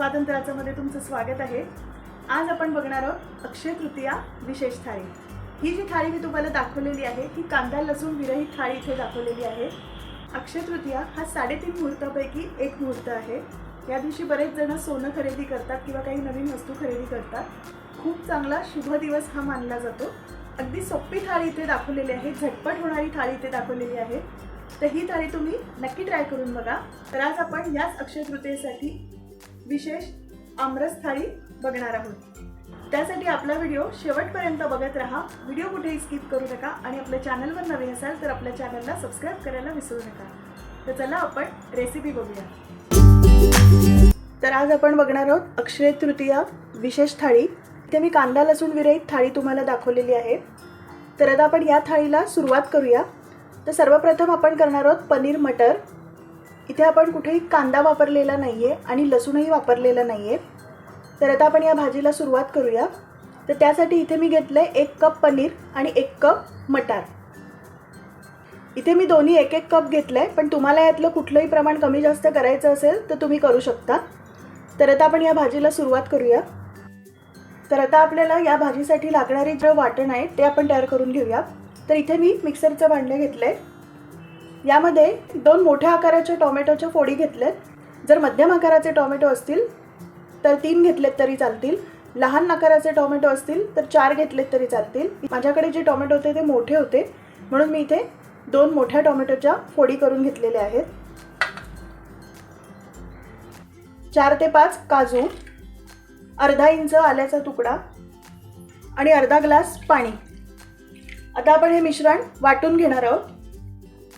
स्वातंत्र्याच्यामध्ये तुमचं स्वागत आहे. आज आपण बघणार आहोत अक्षय तृतीया विशेष थाळी. ही जी थाळी मी तुम्हाला दाखवलेली आहे ही कांदा लसूण विरहित थाळी इथे दाखवलेली आहे. अक्षय तृतीया हा साडेतीन मुहूर्तापैकी एक मुहूर्त आहे. या दिवशी बरेच जण सोनं खरेदी करतात किंवा काही नवीन वस्तू खरेदी करतात. खूप चांगला शुभ दिवस हा मानला जातो. अगदी सोपी थाळी इथे दाखवलेली आहे झटपट होणारी थाळी इथे दाखवलेली आहे. तर ही थाळी तुम्ही नक्की ट्राय करून बघा. तर आज आपण याच अक्षय तृतीयेसाठी विशेष आमरस थाळी बघणार आहोत. त्यासाठी आपला व्हिडिओ शेवटपर्यंत बघत राहा. व्हिडिओ कुठेही स्किप करू नका आणि आपल्या चॅनलवर नवीन असाल तर आपल्या चॅनलला सबस्क्राईब करायला विसरू नका. तर चला आपण रेसिपी बघूया. तर आज आपण बघणार आहोत अक्षय तृतीया विशेष थाळी. इथे मी कांदा लसूण विरहित थाळी तुम्हाला दाखवलेली आहे. तर आता आपण या थाळीला सुरुवात करूया. तर सर्वप्रथम आपण करणार आहोत पनीर मटर. इथे आपण कुठेही कांदा वापरलेला नाही आहे आणि लसूणही वापरलेला नाही आहे तर आता आपण या भाजीला सुरुवात करूया. तर त्यासाठी इथे मी घेतलं आहे एक कप पनीर आणि एक कप मटार. इथे मी दोन्ही एक एक कप घेतलं आहे पण तुम्हाला यातलं कुठलंही प्रमाण कमी जास्त करायचं असेल तर तुम्ही करू शकता. तर आता आपण या भाजीला सुरुवात करूया. तर आता आपल्याला या भाजीसाठी लागणारे जे वाटण आहे ते आपण तयार करून घेऊया. तर इथे मी मिक्सरचं भांडं घेतलं आहे यामध्ये दोन मोठ्या आकाराच्या टोमॅटोच्या फोडी घेतल्यात. जर मध्यम आकाराचे टोमॅटो असतील तर तीन घेतलेत तरी चालतील. लहान आकाराचे टोमॅटो असतील तर चार घेतलेत तरी चालतील. माझ्याकडे जे टोमॅटो होते ते मोठे होते. म्हणून मी इथे दोन मोठ्या टोमॅटोच्या फोडी करून घेतलेल्या आहेत. चार ते पाच काजू अर्धा इंच आल्याचा तुकडा आणि अर्धा ग्लास पाणी. आता आपण हे मिश्रण वाटून घेणार आहोत.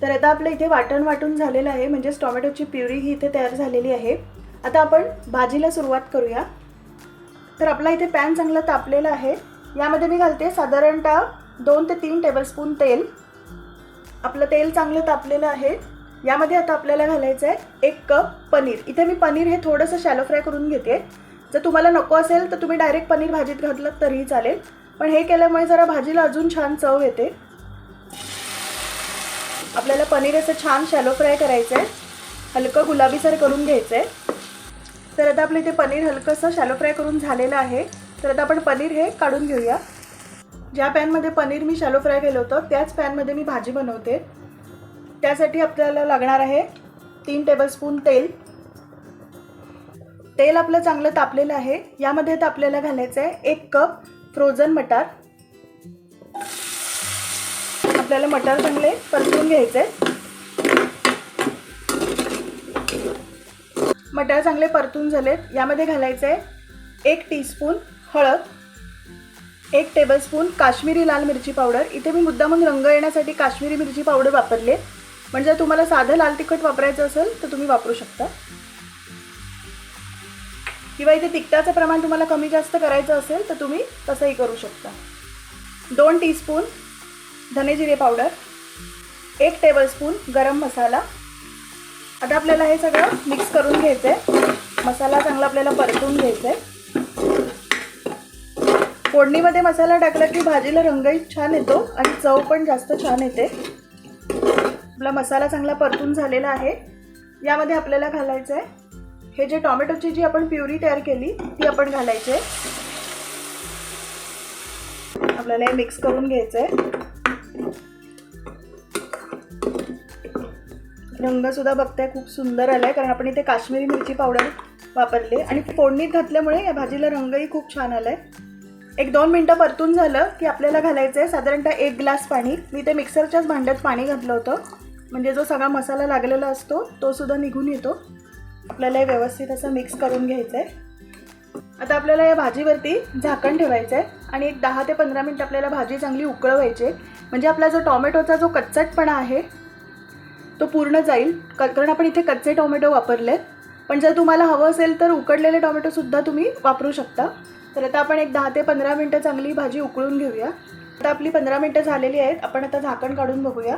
तर आता आपलं इथे वाटण वाटून झालेलं आहे. म्हणजेच टोमॅटोची प्युरी ही इथे तयार झालेली आहे. आता आपण भाजीला सुरुवात करूया. तर आपला इथे पॅन चांगला तापलेला आहे. यामध्ये मी घालते साधारणतः दोन ते तीन टेबलस्पून तेल. आपलं तेल चांगलं तापलेलं आहे. यामध्ये आता आपल्याला घालायचं आहे एक कप पनीर. इथे मी पनीर हे थोडंसं शॅलो फ्राय करून घेते. जर तुम्हाला नको असेल तर तुम्ही डायरेक्ट पनीर भाजीत घातलं तरीही चालेल. पण हे केल्यामुळे जरा भाजीला अजून छान चव येते. आपल्याला पनीर असं छान शॅलो फ्राय करायचं आहे हलकं गुलाबीसर करून घ्यायचं आहे तर आता आपलं इथे पनीर हलकंसं शॅलो फ्राय करून झालेलं आहे. तर आता आपण पनीर हे काढून घेऊया. ज्या पॅनमध्ये पनीर मी शॅलो फ्राय केलं होतं त्याच पॅनमध्ये मी भाजी बनवते. त्यासाठी आपल्याला लागणार आहे तीन टेबलस्पून तेल. तेल आपलं चांगलं तापलेलं आहे. यामध्ये आता आपल्याला घालायचं आहे एक कप फ्रोझन मटार. आपल्याला मटार चांगले परतून घ्यायचे. मटार चांगले परतून झालेत. यामध्ये घालायचं आहे एक टीस्पून हळद एक टेबलस्पून काश्मीरी लाल मिरची पावडर इथे मी मुद्दामून रंग येण्यासाठी काश्मीरी मिरची पावडर वापरले. म्हणजे जर तुम्हाला साधं लाल तिखट वापरायचं असेल तर तुम्ही वापरू शकता. किंवा इथे तिखटाचं प्रमाण तुम्हाला कमी जास्त करायचं असेल तर तुम्ही तसंही करू शकता. दोन टीस्पून धने जिरे पावडर एक टेबलस्पून गरम मसाला. आता आपल्याला हे सगळं मिक्स करून घ्यायचं आहे मसाला चांगला आपल्याला परतून घ्यायचा आहे फोडणीमध्ये मसाला टाकला की भाजीला रंगही छान येतो आणि चव पण जास्त छान येते. आपला मसाला चांगला परतून झालेला आहे. यामध्ये आपल्याला घालायचं आहे हे जे टॉमॅटोची जी आपण प्युरी तयार केली ती आपण घालायची आहे आपल्याला हे मिक्स करून घ्यायचं आहे रंग सुद्धा बघताय खूप सुंदर आलाय कारण आपण इथे काश्मीरी मिरची पावडर वापरली. आणि फोडणीत घातल्यामुळे या भाजीला रंगही खूप छान आलाय. एक दोन मिनटं परतून झालं की आपल्याला घालायचं आहे साधारणतः एक ग्लास पाणी. मी ते मिक्सरच्याच भांड्यात पाणी घातलं होतं. म्हणजे जो सगळा मसाला लागलेला असतो तो सुद्धा निघून येतो. आपल्याला हे व्यवस्थित असं मिक्स करून घ्यायचं आहे आता आपल्याला या भाजीवरती झाकण ठेवायचं आहे आणि एक दहा ते पंधरा मिनटं आपल्याला भाजी चांगली उकळवायची आहे. म्हणजे आपला जो टॉमॅटोचा जो कच्चटपणा आहे तो पूर्ण जाईल. क कारण आपण इथे कच्चे टोमॅटो वापरले पण जर तुम्हाला हवं असेल तर उकडलेले टोमॅटोसुद्धा तुम्ही वापरू शकता. तर आता आपण एक दहा ते पंधरा मिनटं चांगली भाजी उकळून घेऊया. आता आपली पंधरा मिनटं झालेली आहेत. आपण आता झाकण काढून बघूया.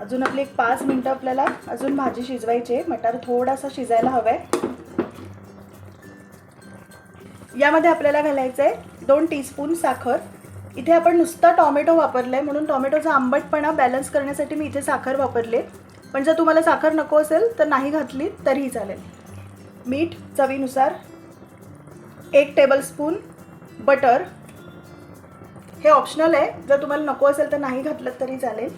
अजून आपली एक पाच मिनटं आपल्याला अजून भाजी शिजवायची आहे. मटार थोडासा शिजायला हवा आहे यामध्ये आपल्याला घालायचं आहे दोन टीस्पून साखर. इथे आपण नुसता टॉमॅटो वापरला आहे म्हणून टॉमॅटोचा आंबटपणा बॅलन्स करण्यासाठी मी इथे साखर वापरले पण जर तुम्हाला साखर नको असेल तर नाही घातली तरीही चालेल. मीठ चवीनुसार एक टेबलस्पून बटर हे ऑप्शनल आहे. जर तुम्हाला नको असेल तर नाही घातलं तरी चालेल.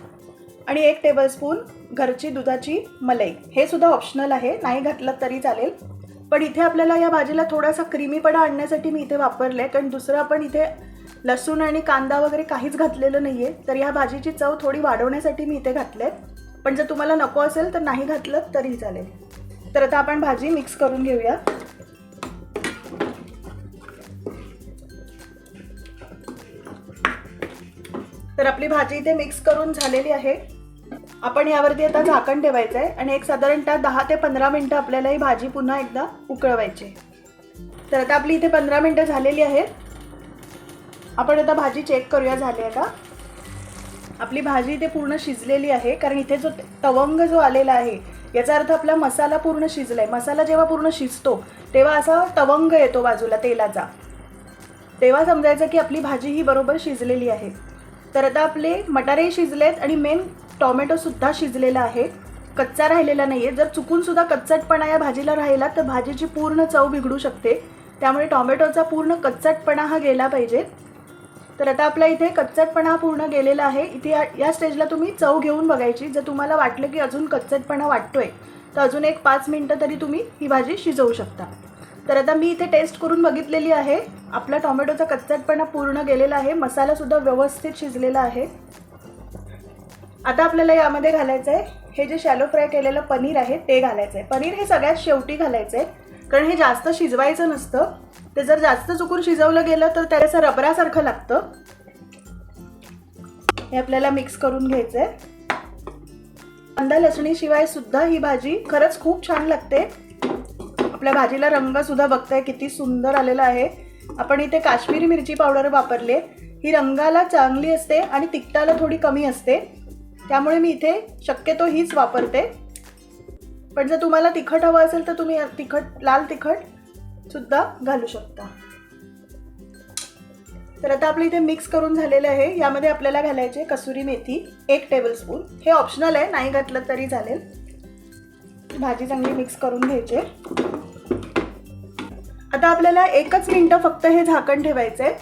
आणि एक टेबलस्पून घरची दुधाची मलाई. हे सुद्धा ऑप्शनल आहे. नाही घातलं तरी चालेल. पण इथे आपल्याला या भाजीला थोडासा क्रीमीपणा आणण्यासाठी मी इथे वापरले कारण दुसरं आपण इथे लसूण आणि कांदा वगैरे काहीच घातलेलं नाही आहे तर या भाजीची चव थोडी वाढवण्यासाठी मी इथे घातले पण जर तुम्हाला नको असेल तर नाही घातलं तरी चालेल. तर आता आपण भाजी मिक्स करून घेऊया. तर आपली भाजी इथे मिक्स करून झालेली आहे. आपण यावरती आता झाकण ठेवायचं आहे आणि एक साधारणतः दहा ते पंधरा मिनटं आपल्याला ही भाजी पुन्हा एकदा उकळवायची तर आता आपली इथे पंधरा मिनटं झालेली आहेत. आपण आता भाजी चेक करूया झाली आहे का आपली भाजी इथे पूर्ण शिजलेली आहे कारण इथे जो तवंग जो आलेला आहे याचा अर्थ आपला मसाला पूर्ण शिजलाय. मसाला जेव्हा पूर्ण शिजतो तेव्हा असा तवंग येतो बाजूला तेलाचा. तेव्हा समजायचं की आपली भाजी ही बरोबर शिजलेली आहे. तर आता आपले मटारे शिजलेत आणि मेन टॉमॅटोसुद्धा शिजलेला आहे. कच्चा राहिलेला नाही आहे जर चुकूनसुद्धा कच्चटपणा या भाजीला राहिला तर भाजीची पूर्ण चव बिघडू शकते. त्यामुळे टॉमॅटोचा पूर्ण कच्चटपणा हा गेला पाहिजे. तर आता आपल्या इथे कच्चटपणा हा पूर्ण गेलेला आहे. इथे या या स्टेजला तुम्ही चव घेऊन बघायची. जर तुम्हाला वाटलं की अजून कच्चटपणा वाटतोय तर अजून एक पाच मिनटं तरी तुम्ही ही भाजी शिजवू शकता. तर आता मी इथे टेस्ट करून बघितलेली आहे. आपला टोमॅटोचा कच्चटपणा पूर्ण गेलेला आहे. मसालासुद्धा व्यवस्थित शिजलेला आहे. आता आपल्याला यामध्ये घालायचं आहे हे जे शॅलो फ्राय केलेलं पनीर आहे ते घालायचं आहे पनीर हे सगळ्यात शेवटी घालायचं आहे कारण हे जास्त शिजवायचं नसतं. ते जर जास्त चुकून शिजवलं गेलं तर त्याचं रबरासारखं लागतं. हे आपल्याला मिक्स करून घ्यायचं आहे कांदा लसणीशिवाय सुद्धा ही भाजी खरंच खूप छान लागते. आपल्या भाजीला रंग सुद्धा बघताय किती सुंदर आलेला आहे. आपण इथे काश्मीरी मिरची पावडर वापरली ही रंगाला चांगली असते आणि तिखटाला थोडी कमी असते. त्यामुळे मी इथे शक्यतो हीच वापरते. पण जर तुम्हाला तिखट हवं असेल तर तुम्ही तिखट लाल तिखट सुद्धा घालू शकता. तर आता आपलं इथे मिक्स करून झालेलं आहे. यामध्ये आपल्याला घालायचे कसुरी मेथी एक टेबलस्पून हे ऑप्शनल आहे नाही घातलं तरी चालेल. भाजी चांगली मिक्स करून घ्यायचे. आता आपल्याला एकच मिनटं फक्त हे झाकण ठेवायचं आहे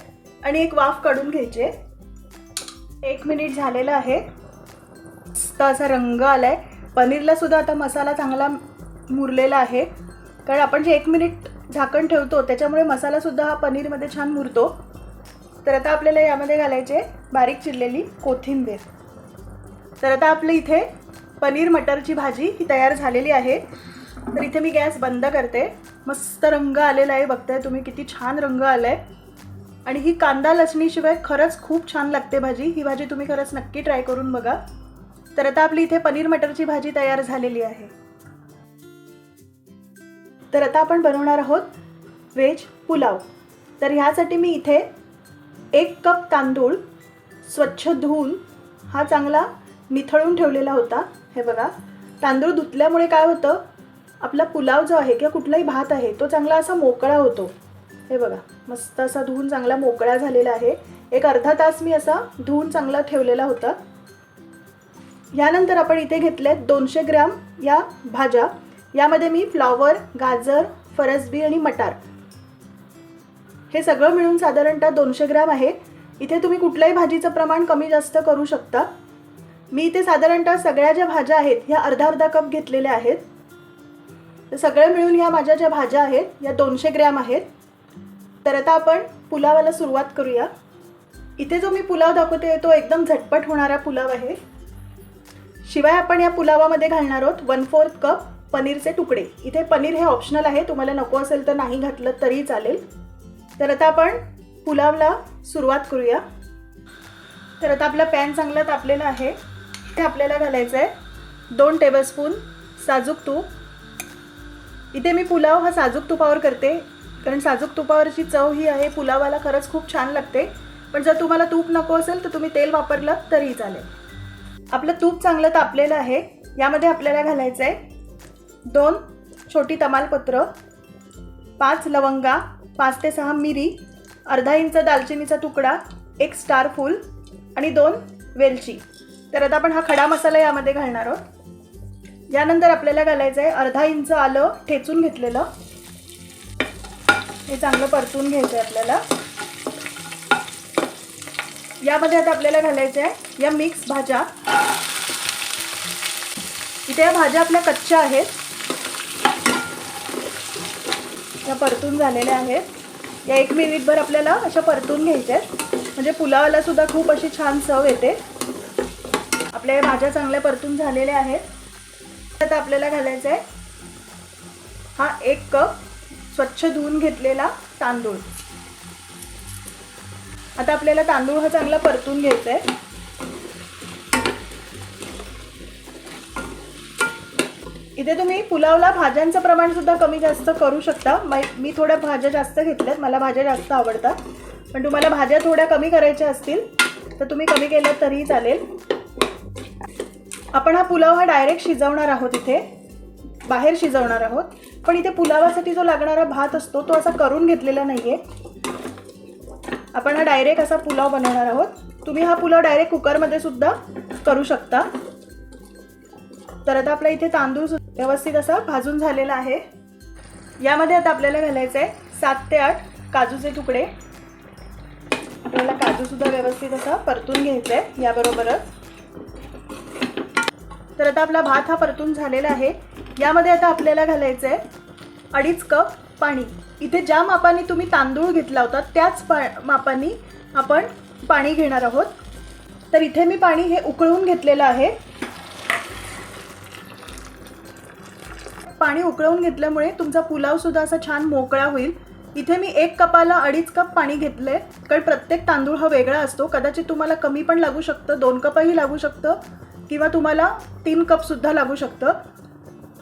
आणि एक वाफ काढून घ्यायचे. एक मिनिट झालेलं आहे. मस्त असा रंग आलाय. पनीरला सुद्धा आता मसाला चांगला मुरलेला आहे. कारण आपण जे एक मिनिट झाकण ठेवतो त्याच्यामुळे मसालासुद्धा हा पनीरमध्ये छान मुरतो. तर आता आपल्याला यामध्ये घालायचे बारीक चिरलेली कोथिंबीर. तर आता आपलं इथे पनीर मटरची भाजी ही तयार झालेली आहे. तर इथे मी गॅस बंद करते. मस्त रंग आलेला आहे बघताय तुम्ही किती छान रंग आलाय. आणि ही कांदा लसणीशिवाय खरंच खूप छान लागते भाजी. ही भाजी तुम्ही खरंच नक्की ट्राय करून बघा. तर आता आपली इथे पनीर मटरची भाजी तयार झालेली आहे. तर आता आपण बनवणार आहोत व्हेज पुलाव. तर ह्यासाठी मी इथे एक कप तांदूळ स्वच्छ धुवून हा चांगला निथळून ठेवलेला होता. हे बघा तांदूळ धुतल्यामुळे काय होतं आपला पुलाव जो आहे किंवा कुठलाही भात आहे तो चांगला असा मोकळा होतो. हे बघा मस्त असा धुवून चांगला मोकळा झालेला आहे. एक अर्धा तास मी असा धुवून चांगला ठेवलेला होता. यानंतर आपण इथे घेतले दोनशे ग्रॅम या भाज्या. यामध्ये मी फ्लॉवर गाजर फरसबी आणि मटार. हे सगळं मिळून साधारणतः दोनशे ग्रॅम आहे. इथे तुम्ही कुठल्याही भाजीचं प्रमाण कमी जास्त करू शकता. मी इथे साधारणतः सगळ्या ज्या भाज्या आहेत ह्या अर्धा अर्धा कप घेतलेल्या आहेत. तर सगळं मिळून ह्या माझ्या ज्या भाज्या आहेत या दोनशे ग्रॅम आहेत. तर आता आपण पुलावाला सुरुवात करूया. इथे जो मी पुलाव दाखवते तो एकदम झटपट होणारा पुलाव आहे. शिवाय आपण या पुलावामध्ये घालणार आहोत वन फोर्थ कप पनीरचे तुकडे. इथे पनीर हे ऑप्शनल आहे. तुम्हाला नको असेल तर नाही घातलं तरी चालेल. तर आता आपण पुलावला सुरुवात करूया. तर आता आपला पॅन चांगला तापलेला आहे. ते आपल्याला घालायचं आहे दोन टेबलस्पून साजूक तूप. इथे मी पुलाव हा साजूक तुपावर करते. कारण साजूक तुपावरची चव ही आहे. पुलावाला खरंच खूप छान लागते. पण जर तुम्हाला तूप नको असेल तर तुम्ही तेल वापरलं तरीही चालेल. आपलं तूप चांगलं तापलेलं आहे. यामध्ये आपल्याला घालायचं आहे दोन छोटी तमालपत्र. पाच लवंगा. पाच ते सहा मिरी. अर्धा इंच दालचिनीचा तुकडा. एक स्टार फूल. आणि दोन वेलची. तर आता आपण हा खडा मसाला यामध्ये घालणार आहोत. यानंतर आपल्याला घालायचं आहे अर्धा इंच आलं ठेचून घेतलेलं. हे चांगलं परतून घ्यायचं आहे आपल्याला. यामध्ये आता आपल्याला घालायचं आहे या मिक्स भाज्या. इथे या भाज्या आपल्या कच्च्या आहेत. या परतून झालेल्या आहेत. या एक मिनिटभर आपल्याला अशा परतून घ्यायच्या आहेत. म्हणजे पुलावाला सुद्धा खूप अशी छान चव येते. आपल्या या भाज्या चांगल्या परतून झालेल्या आहेत. आता आपल्याला घालायचं आहे हा एक कप स्वच्छ धुवून घेतलेला तांदूळ. आता आपल्याला तांदूळ हा चांगला परतून घ्यायचा आहे. इथे तुम्ही पुलावला भाज्यांचं प्रमाण सुद्धा कमी जास्त करू शकता. मी थोड्या भाज्या जास्त घेतल्यात. मला भाज्या जास्त आवडतात. पण तुम्हाला भाज्या थोड्या कमी करायच्या असतील तर तुम्ही कमी केल्यात तरीही चालेल. आपण हा पुलाव हा डायरेक्ट शिजवणार आहोत इथे. बाहेर शिजवणार आहोत. पण इथे पुलावासाठी जो लागणारा भात असतो तो असा करून घेतलेला नाही आहे आपण हा डायरेक्ट असा पुलाव बनवणार आहोत. तुम्ही हा पुलाव डायरेक्ट कुकरमध्ये सुद्धा करू शकता. तर आता आपला इथे तांदूळ सु- व्यवस्थित असा भाजून झालेला आहे. यामध्ये आता आपल्याला घालायचं आहे सात ते आठ काजूचे तुकडे. आपल्याला काजूसुद्धा व्यवस्थित असा परतून घ्यायचा आहे याबरोबरच. तर आता आपला भात हा परतून झालेला आहे. यामध्ये आता आपल्याला घालायचं आहे अडीच कप पाणी. इथे ज्या मापाने तुम्ही तांदूळ घेतला होता त्याच पा मापाने आपण पाणी घेणार आहोत. तर इथे मी पाणी हे उकळून घेतलेलं आहे. पाणी उकळवून घेतल्यामुळे तुमचा पुलावसुद्धा असा छान मोकळा होईल. इथे मी एक कपाला अडीच कप पाणी घेतलं आहे कारण प्रत्येक तांदूळ हा वेगळा असतो. कदाचित तुम्हाला कमी पण लागू शकतं. दोन कपही लागू शकतं. किंवा तुम्हाला तीन कपसुद्धा लागू शकतं.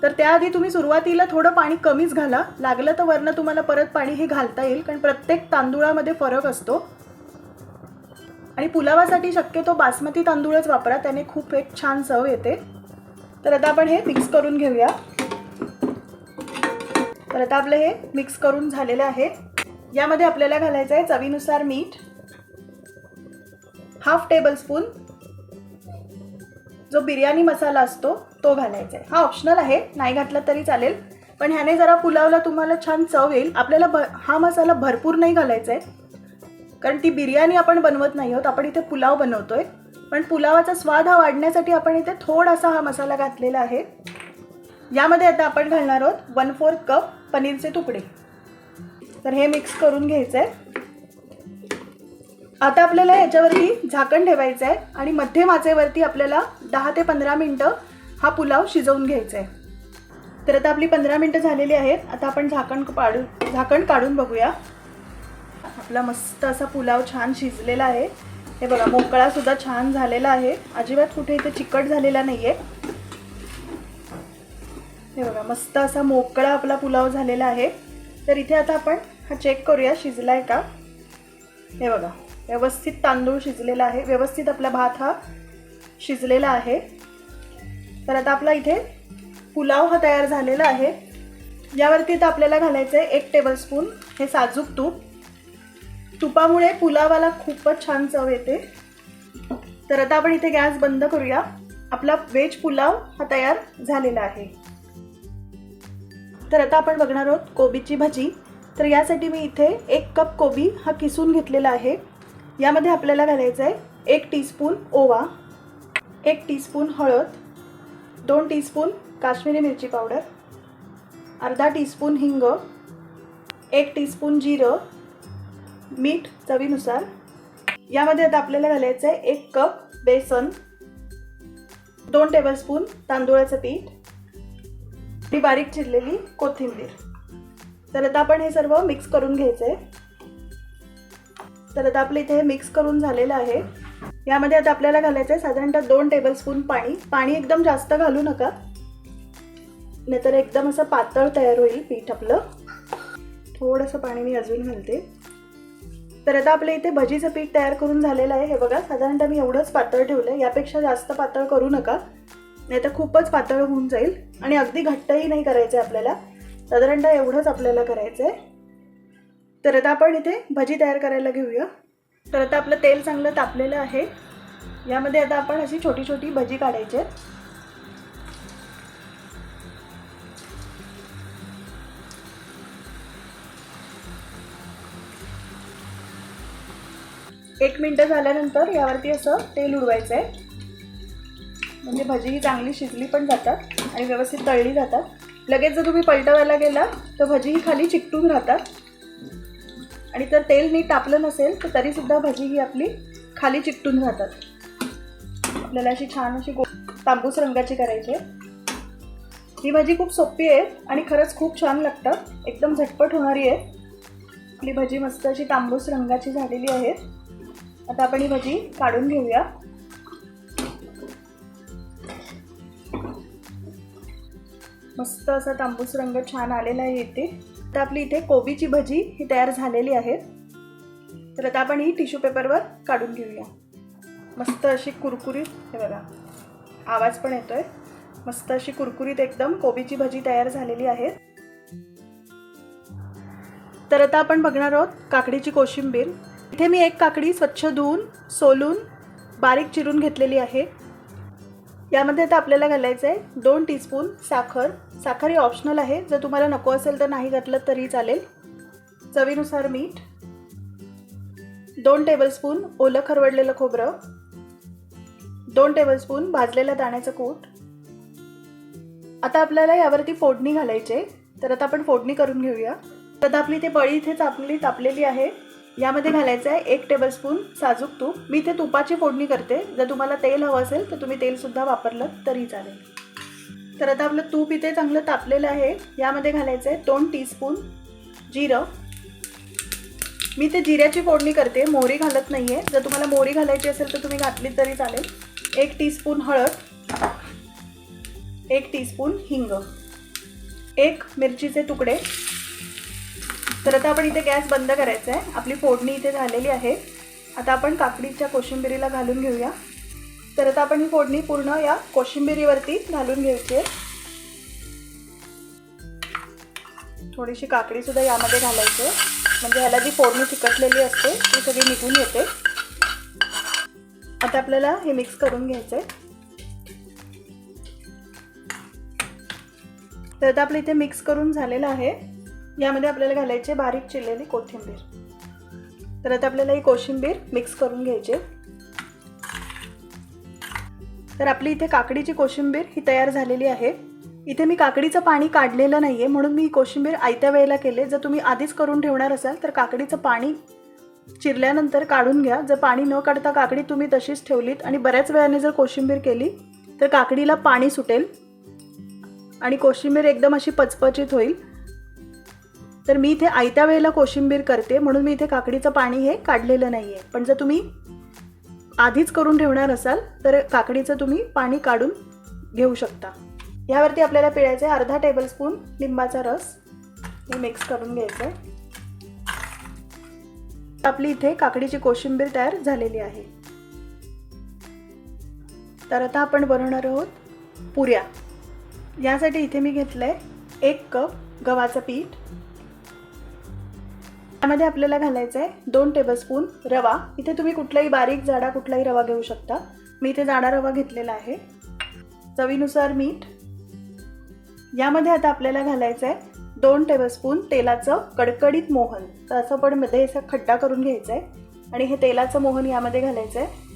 तर त्याआधी तुम्ही सुरुवातीला थोडं पाणी कमीच घाला. लागलं तर वरनं तुम्हाला परत पाणी हे घालता येईल. कारण प्रत्येक तांदूळामध्ये फरक असतो. आणि पुलावासाठी शक्यतो बासमती तांदूळच वापरा. त्याने खूप एक छान चव येते. तर आता आपण हे मिक्स करून घेऊया. तर आता आपलं हे मिक्स करून झालेलं आहे. यामध्ये आपल्याला घालायचं आहे चवीनुसार मीठ. हाफ टेबल स्पून जो बिर्याणी मसाला असतो तो घालायचा आहे. हा ऑप्शनल आहे नाही घातला तरी चालेल. पण ह्याने जरा पुलावला तुम्हाला छान चव येईल. आपल्याला भ हा मसाला भरपूर नाही घालायचा आहे. कारण ती बिर्याणी आपण बनवत नाही आहोत आपण इथे पुलाव बनवतो आहे पण पुलावाचा स्वाद हा वाढण्यासाठी आपण इथे थोडासा हा मसाला घातलेला आहे. यामध्ये आता आपण घालणार आहोत वन फोर्थ कप पनीरचे तुकडे. तर हे मिक्स करून घ्यायचं आहे आता आपल्याला याच्यावरती झाकण ठेवायचं आहे आणि मध्यम आचेवरती आपल्याला दहा ते पंधरा मिनटं हा पुलाव शिजवून घ्यायचा आहे तर आता आपली पंधरा मिनटं झालेली आहेत. आता आपण झाकण पाडू झाकण काढून बघूया. आपला मस्त असा पुलाव छान शिजलेला आहे. हे बघा मोकळासुद्धा छान झालेला आहे. अजिबात कुठे इथे चिकट झालेला नाही आहे हे बघा मस्त असा मोकळा आपला पुलाव झालेला आहे. तर इथे आता आपण हा चेक करूया शिजला आहे का? हे बघा व्यवस्थित तांदूळ शिजलेला आहे. व्यवस्थित आपला भात हा शिजलेला आहे. तर आता आपला इथे पुलाव हा तयार झालेला आहे. यावरती आता आपल्याला घालायचं आहे एक टेबलस्पून हे साजूक तूप. तुपामुळे पुलावाला खूपच छान चव येते. तर आता आपण इथे गॅस बंद करूया. आपला व्हेज पुलाव हा तयार झालेला आहे. तर आता आपण बघणार आहोत कोबीची भाजी. तर यासाठी मी इथे एक कप कोबी हा किसून घेतलेला आहे. यामध्ये आपल्याला घालायचं आहे एक टीस्पून ओवा एक टीस्पून हळद दोन टीस्पून काश्मीरी मिरची पावडर अर्धा टीस्पून हिंग एक टीस्पून जिरं मीठ चवीनुसार. यामध्ये आता आपल्याला घालायचं आहे एक कप बेसन दोन टेबलस्पून तांदूळाचं पीठ ती बारीक चिरलेली कोथिंबीर. तर आता आपण हे सर्व मिक्स करून घ्यायचं आहे तर आता आपलं इथे हे मिक्स करून झालेलं आहे. यामध्ये आता आपल्याला घालायचं आहे साधारणतः दोन टेबलस्पून पाणी. पाणी एकदम जास्त घालू नका. नाहीतर एकदम असं पातळ तयार होईल पीठ आपलं. थोडंसं पाणी मी अजून घालते. तर आता आपल्या इथे भजीचं पीठ तयार करून झालेलं आहे. हे बघा साधारणतः मी एवढंच पातळ ठेवलं आहे यापेक्षा जास्त पातळ करू नका. नाही तर खूपच पातळ होऊन जाईल. आणि अगदी घट्टही नाही करायचं आहे आपल्याला. साधारणतः एवढंच आपल्याला करायचं आहे. तर आता आपण इथे भजी तयार करायला घेऊया. तर आता आपलं तेल चांगलं तापलेलं आहे. यामध्ये आता आपण अशी छोटी छोटी भजी काढायची आहेत एक मिनटं झाल्यानंतर यावरती असं तेल उडवायचं आहे. म्हणजे भजी ही चांगली शिजली पण जातात आणि व्यवस्थित तळली जातात. लगेच जर तुम्ही पलटवायला गेला तर भजी ही खाली चिकटून राहतात. आणि जर तेल नीट तापलं नसेल तर तरीसुद्धा भजी ही आपली खाली चिकटून राहतात. आपल्याला अशी छान अशी गो तांबूस रंगाची करायची आहे. ही भाजी खूप सोपी आहे आणि खरंच खूप छान लागतं एकदम झटपट होणारी आहे. आपली भजी मस्त अशी तांबूस रंगाची झालेली आहे. आता आपण ही भजी काढून घेऊया. मस्त असा तांबूस रंग छान आलेला आहे इथे. तर आपली इथे कोबीची भजी ही तयार झालेली आहे तर आता आपण ही टिश्यू पेपरवर काढून घेऊया. मस्त अशी कुरकुरीत हे बघा आवाज पण येतो आहे मस्त अशी कुरकुरीत एकदम कोबीची भजी तयार झालेली आहे तर आता आपण बघणार आहोत काकडीची कोशिंबीर. इथे मी एक काकडी स्वच्छ धुवून सोलून बारीक चिरून घेतलेली आहे. यामध्ये आता आपल्याला घालायचं आहे दोन टीस्पून साखर. साखर ही ऑप्शनल आहे. जर तुम्हाला नको असेल तर नाही घातलं तरी चालेल. चवीनुसार मीठ. दोन टेबलस्पून ओलं खरवडलेलं खोबरं. दोन टेबलस्पून भाजलेला दाण्याचं कूट. आता आपल्याला यावरती फोडणी घालायची आहे तर आता आपण फोडणी करून घेऊया. तर आपली ते बळी इथे तापली तापलेली आहे. यामध्ये घालायचं आहे एक टेबलस्पून साजूक तूप. मी इथे तुपाची फोडणी करते. जर तुम्हाला तेल हवं असेल तर तुम्ही तेलसुद्धा वापरलं तरी चालेल. तर आता आपलं तूप इथे चांगलं तापलेलं आहे. यामध्ये घालायचं आहे दोन टीस्पून जिरं. मी ते जिऱ्याची फोडणी करते मोहरी घालत नाही आहे जर तुम्हाला मोहरी घालायची असेल तर तुम्ही घातली तरी चालेल. एक टीस्पून हळद. एक टीस्पून हिंग. एक मिरचीचे तुकडे. तर आता आपण इथे गॅस बंद करायचा आहे. आपली फोडणी इथे झालेली आहे. आता आपण काकडीच्या कोशिंबिरीला घालून घेऊया. तर आता आपण ही फोडणी पूर्ण या कोशिंबिरीवरती घालून घ्यायची आहे. थोडीशी काकडीसुद्धा यामध्ये घालायची आहे. म्हणजे ह्याला जी फोडणी चिकटलेली असते ती सगळी निघून येते. आता आपल्याला हे मिक्स करून घ्यायचं आहे. तर आता आपलं इथे मिक्स करून झालेलं आहे. यामध्ये आपल्याला घालायचे बारीक चिरलेली कोथिंबीर. तर आता आपल्याला ही कोशिंबीर मिक्स करून घ्यायची तर आपली इथे काकडीची कोशिंबीर ही तयार झालेली आहे. इथे मी काकडीचं पाणी काढलेलं नाही आहे म्हणून मी कोशिंबीर आयत्या वेळेला केले. जर तुम्ही आधीच करून ठेवणार असाल तर काकडीचं पाणी चिरल्यानंतर काढून घ्या. जर पाणी न काढता काकडी तुम्ही तशीच ठेवलीत आणि बऱ्याच वेळाने जर कोशिंबीर केली तर काकडीला पाणी सुटेल आणि कोशिंबीर एकदम अशी पचपचित होईल. तर मी इथे आयत्या वेळेला कोशिंबीर करते म्हणून मी इथे काकडीचं पाणी हे काढलेलं नाही आहे पण जर तुम्ही आधीच करून ठेवणार असाल तर काकडीचं तुम्ही पाणी काढून घेऊ शकता. यावरती आपल्याला पिळायचं आहे अर्धा टेबलस्पून लिंबाचा रस. हे मिक्स करून घ्यायचं आहे. आपली इथे काकडीची कोशिंबीर तयार झालेली आहे. तर आता आपण बनवणार आहोत पुऱ्या. यासाठी इथे मी घेतलं आहे एक कप गव्हाचं पीठ. त्यामध्ये आपल्याला घालायचं आहे दोन टेबलस्पून रवा. इथे तुम्ही कुठलाही बारीक जाडा कुठलाही रवा घेऊ शकता. मी इथे जाडा रवा घेतलेला आहे. चवीनुसार मीठ. यामध्ये आता आपल्याला घालायचं आहे दोन टेबलस्पून तेलाचं कडकडीत मोहन. तर असं पण मध्ये असा खड्डा करून घ्यायचं आहे आणि हे तेलाचं मोहन यामध्ये घालायचं आहे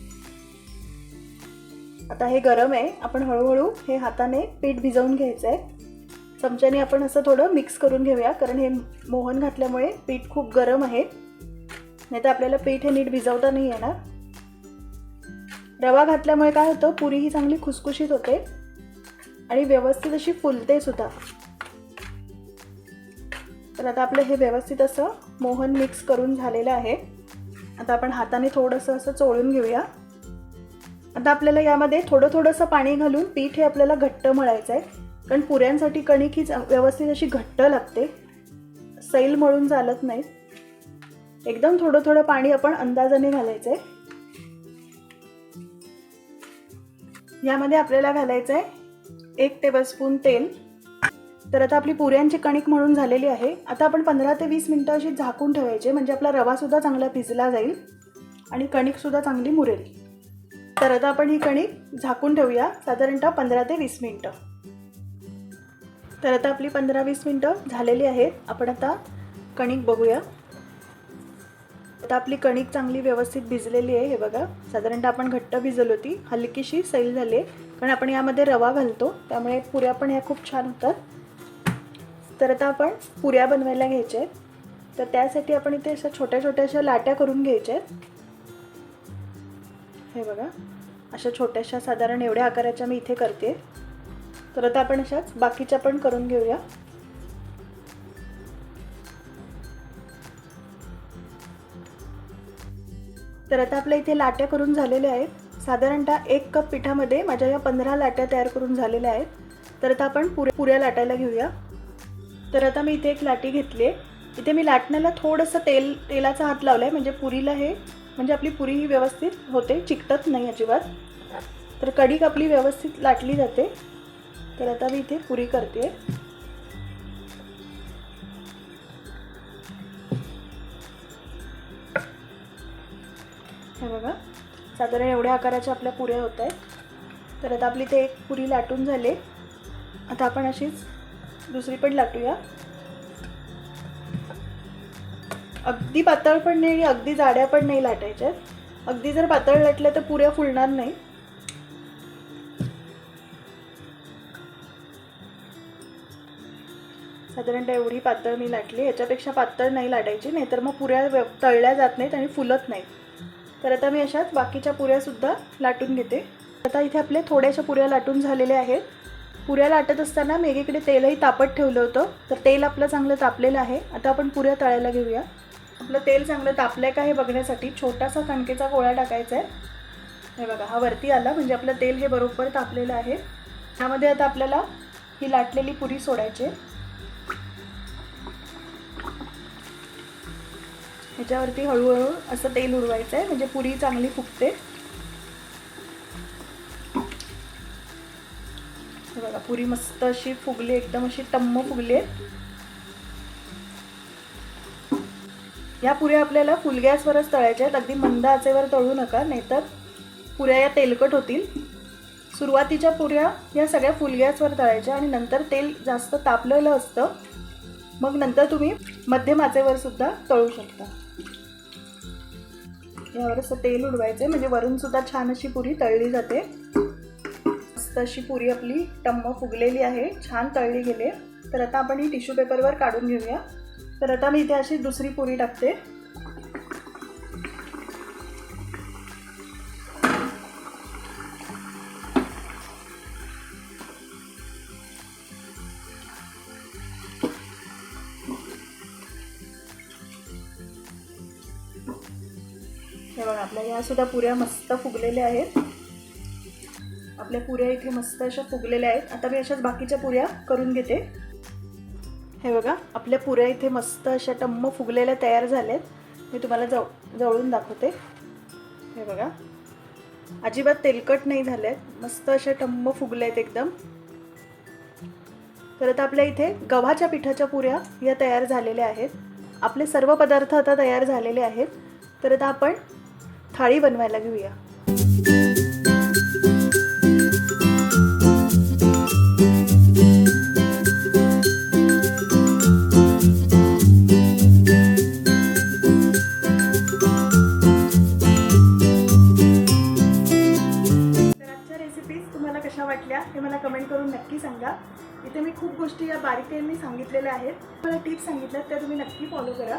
आता हे गरम आहे. आपण हळूहळू हे हाताने पीठ भिजवून घ्यायचं आहे चमच्याने आपण असं थोडं मिक्स करून घेऊया कारण हे मोहन घातल्यामुळे पीठ खूप गरम आहे. नाही तर आपल्याला पीठ हे नीट भिजवता नाही येणार. रवा घातल्यामुळे काय होतं पुरी ही चांगली खुसखुशीत होते. आणि व्यवस्थित अशी फुलते सुद्धा. तर आता आपलं हे व्यवस्थित असं मोहन मिक्स करून झालेलं आहे. आता आपण हाताने थोडंसं असं चोळून घेऊया. आता आपल्याला यामध्ये थोडं थोडंसं पाणी घालून पीठ हे आपल्याला घट्ट मळायचं आहे कारण पुऱ्यांसाठी कणिक ही व्यवस्थित अशी घट्ट लागते. सैल मळून चालत नाही एकदम थोडं थोडं पाणी आपण अंदाजाने घालायचं आहे यामध्ये आपल्याला घालायचं आहे एक टेबलस्पून तेल. तर आता आपली पुऱ्यांची कणिक म्हणून झालेली आहे. आता आपण पंधरा ते वीस मिनटं अशी झाकून ठेवायचे म्हणजे आपला रवासुद्धा चांगला भिजला जाईल आणि कणिकसुद्धा चांगली मुरेल. तर आता आपण ही कणिक झाकून ठेवूया साधारणतः पंधरा ते वीस मिनटं. तर आता आपली पंधरा वीस मिनटं झालेली आहेत. आपण आता कणिक बघूया. आता आपली कणिक चांगली व्यवस्थित भिजलेली आहे. हे बघा साधारणतः आपण घट्ट भिजल होती. हलकीशी सैल झाली आहे. कारण आपण यामध्ये रवा घालतो. त्यामुळे पुऱ्या पण ह्या खूप छान होतात. तर आता आपण पुऱ्या बनवायला घ्यायच्या आहेत. तर त्यासाठी आपण इथे अशा छोट्या छोट्याशा लाट्या करून घ्यायच्या आहेत. हे बघा अशा छोट्याशा साधारण एवढ्या आकाराच्या मी इथे करते. तर आता आपण अशाच बाकीच्या पण करून घेऊया. तर आता आपल्या इथे लाट्या करून झालेल्या आहेत. साधारणतः एक कप पिठामध्ये माझ्या या पंधरा लाट्या तयार करून झालेल्या आहेत. तर आता आपण पुऱ्या पुऱ्या लाटायला घेऊया. तर आता मी इथे एक लाटी घेतली आहे. इथे मी लाटण्याला थोडंसं तेल तेलाचा हात लावला आहे म्हणजे पुरीला हे म्हणजे आपली पुरी ही व्यवस्थित होते चिकटत नाही अजिबात. तर कढीक आपली व्यवस्थित लाटली जाते. तर आता मी इथे पुरी करते. हे बघा साधारण एवढ्या आकाराच्या आपल्या पुऱ्या होत आहेत. तर आता आपली ते एक पुरी लाटून झाले. आता आपण अशीच दुसरी पण लाटूया. अगदी पातळ पण नाही आणि अगदी जाड्या पण नाही लाटायच्या अगदी जर पातळ लाटल्या तर पुऱ्या फुलणार नाही. साधारणतः एवढी पातळ मी लाटली याच्यापेक्षा पातळ नाही लाटायची नाहीतर मग पुऱ्या व्यव- तळल्या जात नाहीत आणि फुलत नाहीत. तर आता मी अशाच बाकीच्या पुऱ्यासुद्धा लाटून घेते. आता इथे आपल्या थोड्याशा पुऱ्या लाटून झालेल्या आहेत. पुऱ्या लाटत असताना मी एकीकडे तेलही तापत ठेवलं होतं. तर तेल आपलं चांगलं तापलेलं आहे. आता आपण पुऱ्या तळायला घेऊया. आपलं तेल चांगलं तापलं आहे का हे बघण्यासाठी छोटासा कणकेचा गोळा टाकायचा आहे. हे बघा हा वरती आला म्हणजे आपलं तेल हे बरोबर तापलेलं आहे. त्यामध्ये आता आपल्याला ही लाटलेली पुरी सोडायची ह्याच्यावरती हळूहळू असं तेल उडवायचं आहे. म्हणजे पुरी चांगली फुगते. बघा पुरी मस्त अशी फुगली एकदम अशी टम्म फुगली आहे. या पुऱ्या आपल्याला फुल गॅसवरच तळायच्या आहेत. अगदी मंद आचेवर तळू नका नाहीतर पुऱ्या या तेलकट होतील. सुरुवातीच्या पुऱ्या या सगळ्या फुल गॅसवर तळायच्या आणि नंतर तेल जास्त तापलेलं असतं. मग नंतर तुम्ही मध्यम आचेवर सुद्धा तळू शकता. यावर असं तेल उडवायचं म्हणजे वरून सुद्धा छान अशी पुरी तळली जाते. मस्त अशी पुरी आपली टम्म फुगलेली आहे. छान तळली गेली तर आता आपण ही टिश्यू पेपरवर काढून घेऊया. तर आता मी इथे अशी दुसरी पुरी टाकते. हे सुद्धा पुऱ्या मस्त फुगलेल्या आहेत. आपल्या पुऱ्या इथे मस्त अशा फुगलेल्या आहेत. आता मी अशाच बाकीच्या पुऱ्या करून घेते. हे बघा आपल्या पुऱ्या इथे मस्त अशा टम्म फुगलेल्या तयार झाल्यात. मी तुम्हाला जव जवळून दाखवते. हे बघा. अजिबात तेलकट नाही झाल्यात. मस्त अशा टम्म फुगल्या आहेत एकदम. तर आता आपल्या इथे गव्हाच्या पिठाच्या पुऱ्या या तयार झालेल्या आहेत. आपले सर्व पदार्थ आता तयार झालेले आहेत. तर आता आपण थाळी बनवायला घेऊया. रेसिपीज तुम्हाला कशा वाटल्या हे मला कमेंट करून नक्की सांगा. इथे मी खूप गोष्टी या बारीकेने सांगितलेल्या आहेत. मला टिप्स सांगितल्यात त्या तुम्ही नक्की फॉलो करा.